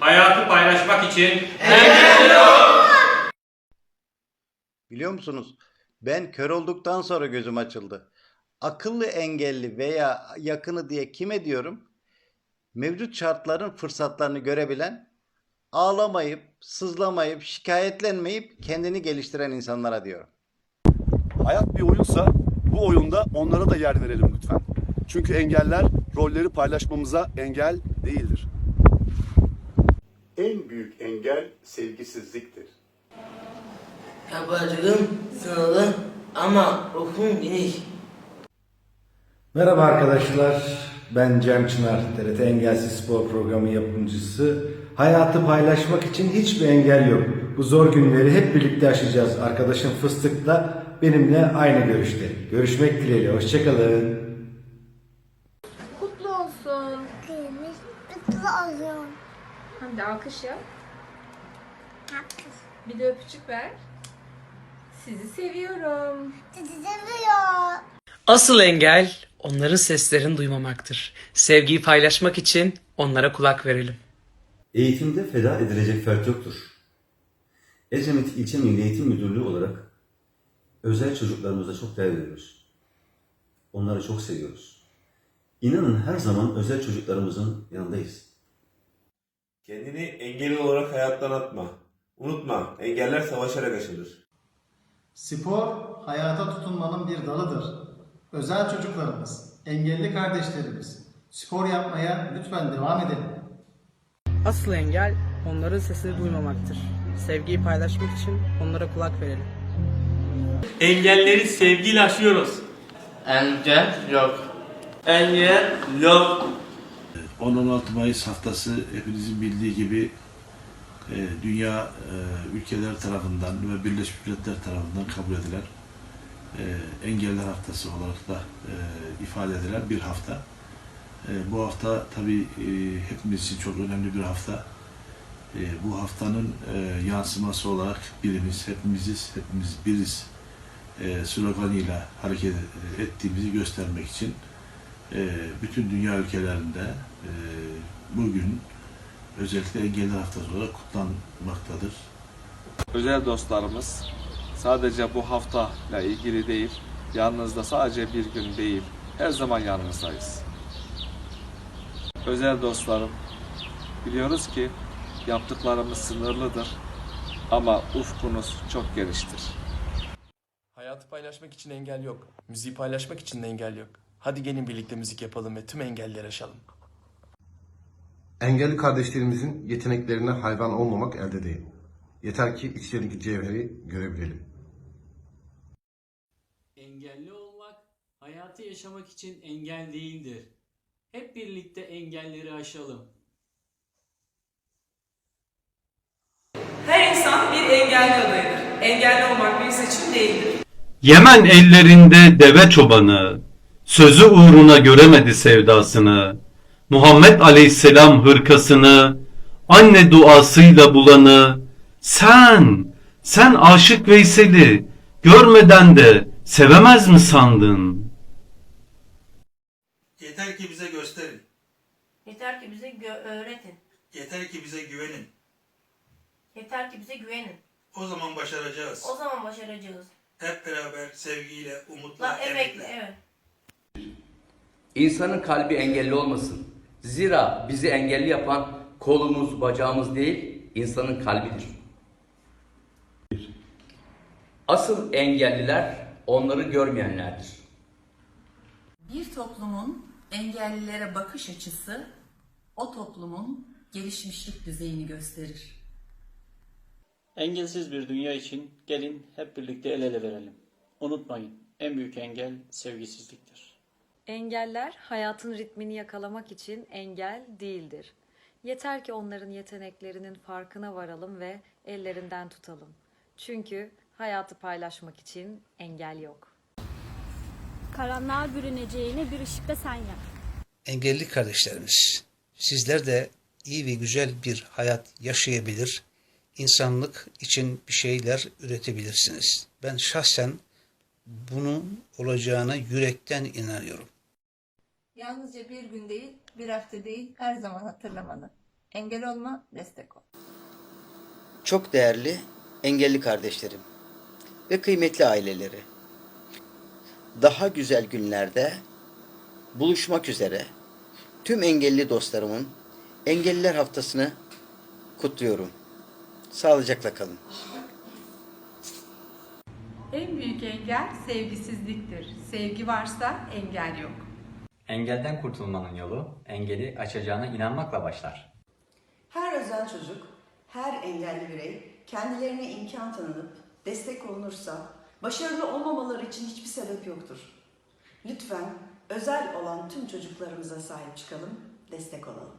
hayatı paylaşmak için Biliyor musunuz? Ben kör olduktan sonra gözüm açıldı. Akıllı engelli veya yakını diye kime diyorum? Mevcut şartların fırsatlarını görebilen, ağlamayıp, sızlamayıp, şikayetlenmeyip kendini geliştiren insanlara diyorum. Hayat bir oyunsa bu oyunda onlara da yer verelim lütfen. Çünkü engeller rolleri paylaşmamıza engel değildir. En büyük engel sevgisizliktir. Yapacağım sınavı ama okum geniş. Merhaba arkadaşlar. Ben Cem Çınar, TRT Engelsiz Spor Programı yapımcısı. Hayatı paylaşmak için hiçbir engel yok. Bu zor günleri hep birlikte aşacağız. Arkadaşım Fıstık'la benimle aynı görüşte. Görüşmek dileğiyle. Hoşçakalın. Hadi alkış yap. Bir de öpücük ver. Sizi seviyorum. Sizi seviyor. Asıl engel onların seslerini duymamaktır. Sevgiyi paylaşmak için onlara kulak verelim. Eğitimde feda edilecek fert yoktur. Ecemit İlçe Milli Eğitim Müdürlüğü olarak özel çocuklarımıza çok değer veriyoruz. Onları çok seviyoruz. İnanın her zaman özel çocuklarımızın yanındayız. Kendini engelli olarak hayattan atma. Unutma, engeller savaşarak aşılır. Spor, hayata tutunmanın bir dalıdır. Özel çocuklarımız, engelli kardeşlerimiz, spor yapmaya lütfen devam edelim. Asıl engel onların sesini duymamaktır. Sevgiyi paylaşmak için onlara kulak verelim. engelleri sevgiyle aşıyoruz. Engel yok. Engel yok. 10-16 Mayıs haftası hepinizin bildiği gibi e, dünya e, ülkeler tarafından ve Birleşmiş Milletler tarafından kabul edilen e, engeller haftası olarak da e, ifade edilen bir hafta. E, bu hafta tabii e, hepimiz için çok önemli bir hafta. E, bu haftanın e, yansıması olarak birimiz, hepimiziz, hepimiz biriz e, sloganıyla hareket ettiğimizi göstermek için e, bütün dünya ülkelerinde e, bugün özellikle engelli haftası olarak kutlanmaktadır. Özel dostlarımız sadece bu haftayla ilgili değil, yanınızda sadece bir gün değil, her zaman yanınızdayız. Özel dostlarım, biliyoruz ki yaptıklarımız sınırlıdır ama ufkunuz çok geniştir. Hayatı paylaşmak için engel yok. Müziği paylaşmak için de engel yok. Hadi gelin birlikte müzik yapalım ve tüm engelleri aşalım. Engelli kardeşlerimizin yeteneklerine hayvan olmamak elde değil. Yeter ki içlerindeki cevheri görebilelim. Engelli olmak hayatı yaşamak için engel değildir. Hep birlikte engelleri aşalım. Her insan bir engelli adayıdır. Engelli olmak bir seçim değildir. Yemen ellerinde deve çobanı, sözü uğruna göremedi sevdasını, Muhammed Aleyhisselam hırkasını, anne duasıyla bulanı, sen, sen aşık Veysel'i görmeden de sevemez mi sandın? Yeter ki bize gösterin, Yeter ki bize öğretin. yeter ki bize güvenin. Yeter ki bize güvenin. O zaman başaracağız. O zaman başaracağız. Hep beraber sevgiyle, umutla, La emekle evet. İnsanın kalbi engelli olmasın. Zira bizi engelli yapan kolumuz, bacağımız değil, insanın kalbidir. Asıl engelliler onları görmeyenlerdir. Bir toplumun engellilere bakış açısı o toplumun gelişmişlik düzeyini gösterir. Engelsiz bir dünya için gelin hep birlikte el ele verelim. Unutmayın en büyük engel sevgisizliktir. Engeller hayatın ritmini yakalamak için engel değildir. Yeter ki onların yeteneklerinin farkına varalım ve ellerinden tutalım. Çünkü hayatı paylaşmak için engel yok. Karanlığa bürüneceğine bir ışıkta sen yak. Engelli kardeşlerimiz, sizler de iyi ve güzel bir hayat yaşayabilir, insanlık için bir şeyler üretebilirsiniz. Ben şahsen bunun olacağına yürekten inanıyorum. Yalnızca bir gün değil, bir hafta değil, her zaman hatırlamalı. Engel olma, destek ol. Çok değerli engelli kardeşlerim ve kıymetli aileleri. Daha güzel günlerde buluşmak üzere tüm engelli dostlarımın Engelliler Haftası'nı kutluyorum. Sağlıcakla kalın. En büyük engel sevgisizliktir. Sevgi varsa engel yok. Engelden kurtulmanın yolu engeli aşacağına inanmakla başlar. Her özel çocuk, her engelli birey kendilerine imkan tanınıp destek olunursa başarılı olmamaları için hiçbir sebep yoktur. Lütfen özel olan tüm çocuklarımıza sahip çıkalım, destek olalım.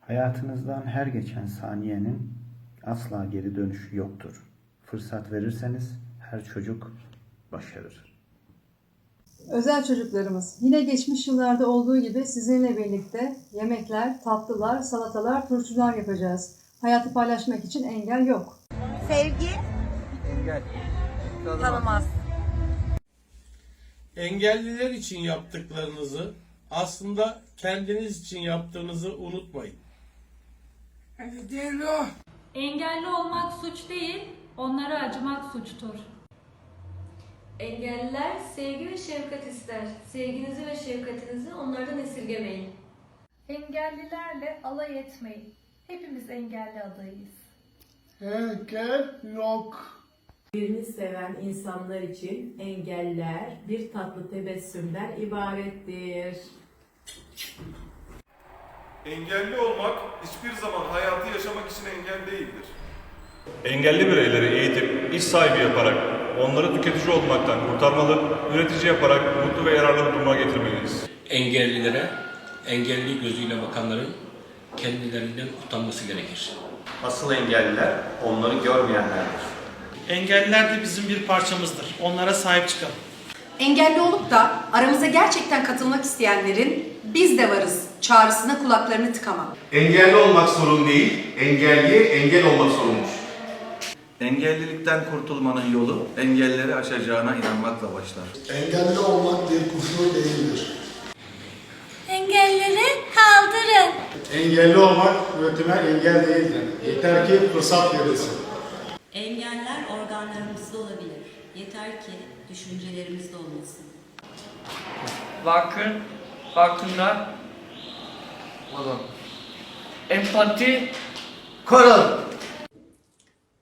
Hayatınızdan her geçen saniyenin asla geri dönüşü yoktur. Fırsat verirseniz her çocuk başarır. Özel çocuklarımız yine geçmiş yıllarda olduğu gibi sizinle birlikte yemekler, tatlılar, salatalar, turşular yapacağız. Hayatı paylaşmak için engel yok. Sevgi Engel. tanımaz. Engelliler için yaptıklarınızı aslında kendiniz için yaptığınızı unutmayın. Engelli olmak suç değil, onlara acımak suçtur. Engelliler sevgi ve şefkat ister. Sevginizi ve şefkatinizi onlardan esirgemeyin. Engellilerle alay etmeyin. Hepimiz engelli adayız. Engel yok. Birini seven insanlar için engeller bir tatlı tebessümden ibarettir. Engelli olmak hiçbir zaman hayatı yaşamak için engel değildir. Engelli bireyleri eğitip iş sahibi yaparak onları tüketici olmaktan kurtarmalı, üretici yaparak mutlu ve yararlı bir duruma getirmeliyiz. Engellilere engelli gözüyle bakanların kendilerinden utanması gerekir. Asıl engelliler onları görmeyenlerdir. Engelliler de bizim bir parçamızdır. Onlara sahip çıkalım. Engelli olup da aramıza gerçekten katılmak isteyenlerin biz de varız çağrısına kulaklarını tıkamam. Engelli olmak sorun değil, engelliye engel olmak sorunmuş. Engellilikten kurtulmanın yolu engelleri aşacağına inanmakla başlar. Engelli olmak bir kusur değildir. Engelleri kaldırın. Engelli olmak üretime engel değildir. Yeter ki fırsat verilsin. Engeller organlarımızda olabilir. Yeter ki düşüncelerimizde olmasın. Vakın olun. Empati Korun.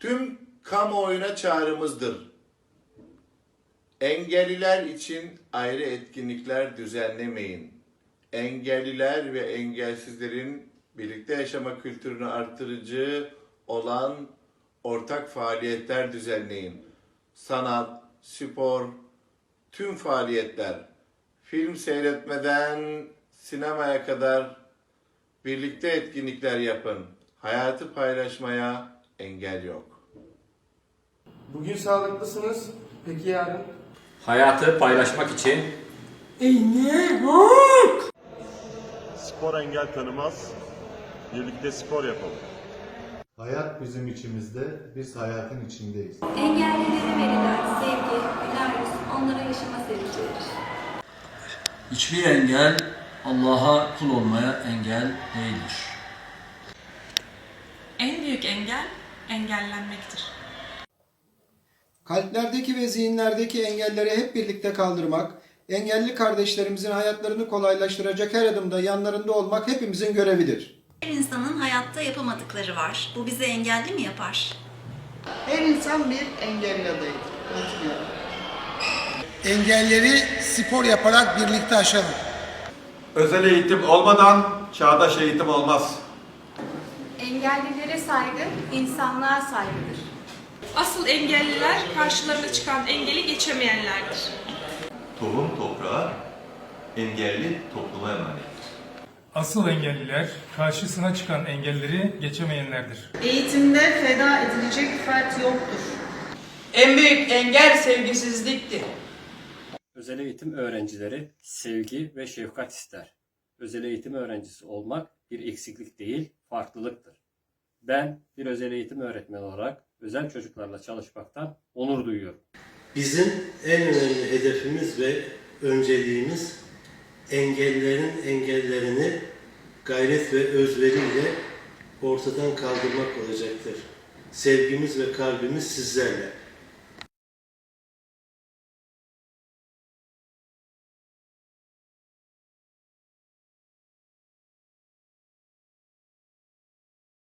Tüm kamuoyuna çağrımızdır. Engelliler için ayrı etkinlikler düzenlemeyin. Engelliler ve engelsizlerin birlikte yaşama kültürünü artırıcı olan ortak faaliyetler düzenleyin. Sanat, spor, tüm faaliyetler, film seyretmeden sinemaya kadar birlikte etkinlikler yapın. Hayatı paylaşmaya engel yok. Bugün sağlıklısınız. Peki yarın? Hayatı paylaşmak için Spor engel tanımaz, birlikte spor yapalım. Hayat bizim içimizde, biz hayatın içindeyiz. Engellilere verilen sevgi, güler yüz onlara yaşama sevinci verir. Hiçbir engel Allah'a kul olmaya engel değildir. En büyük engel engellenmektir. Kalplerdeki ve zihinlerdeki engelleri hep birlikte kaldırmak, engelli kardeşlerimizin hayatlarını kolaylaştıracak her adımda yanlarında olmak hepimizin görevidir. Her insanın hayatta yapamadıkları var. Bu bizi engelli mi yapar? Her insan bir engelli adayıdır. Engelleri spor yaparak birlikte aşalım. Özel eğitim olmadan çağdaş eğitim olmaz. Engellilere saygı, insanlığa saygıdır. Asıl engelliler karşılarına çıkan engeli geçemeyenlerdir. Tohum toprağa, engelli topluma emanet. Asıl engelliler karşısına çıkan engelleri geçemeyenlerdir. Eğitimde feda edilecek fert yoktur. En büyük engel sevgisizliktir. Özel eğitim öğrencileri sevgi ve şefkat ister. Özel eğitim öğrencisi olmak bir eksiklik değil, farklılıktır. Ben bir özel eğitim öğretmeni olarak özel çocuklarla çalışmaktan onur duyuyorum. Bizim en önemli hedefimiz ve önceliğimiz engellerin engellerini gayret ve özveriyle ortadan kaldırmak olacaktır. Sevgimiz ve kalbimiz sizlerle.